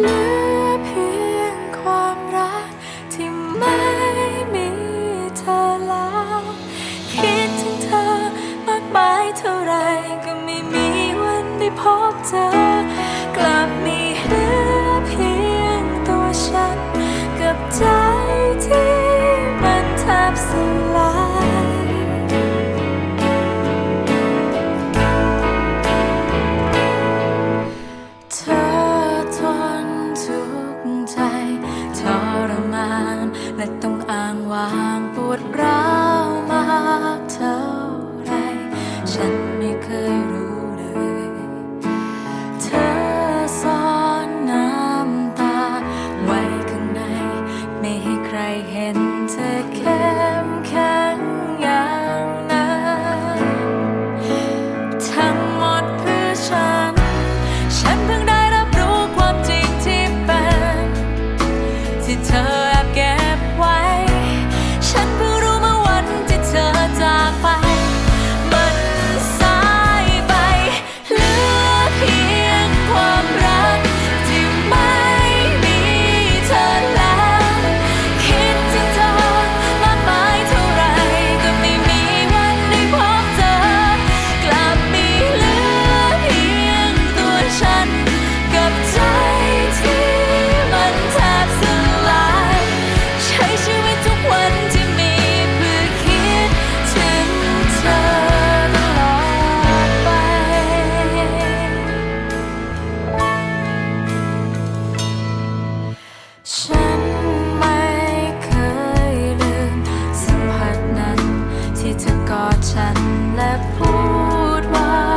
เหลือเพียงความรักที่ไม่มีเธอแล้ว คิดถึงเธอมากมายเท่าไรก็ไม่มีวันไดพบเธอ กลับมีเหลือเพียงตัวฉัน กับใจที่มันแทบสลายางปวดร้าวมากเท่าไร ฉันไม่เคยรู้เลย เธอซ่อนน้ำตา ไว้ข้างใน ไม่ให้ใครเห็นเธอแค่ กอดฉันและพูดว่า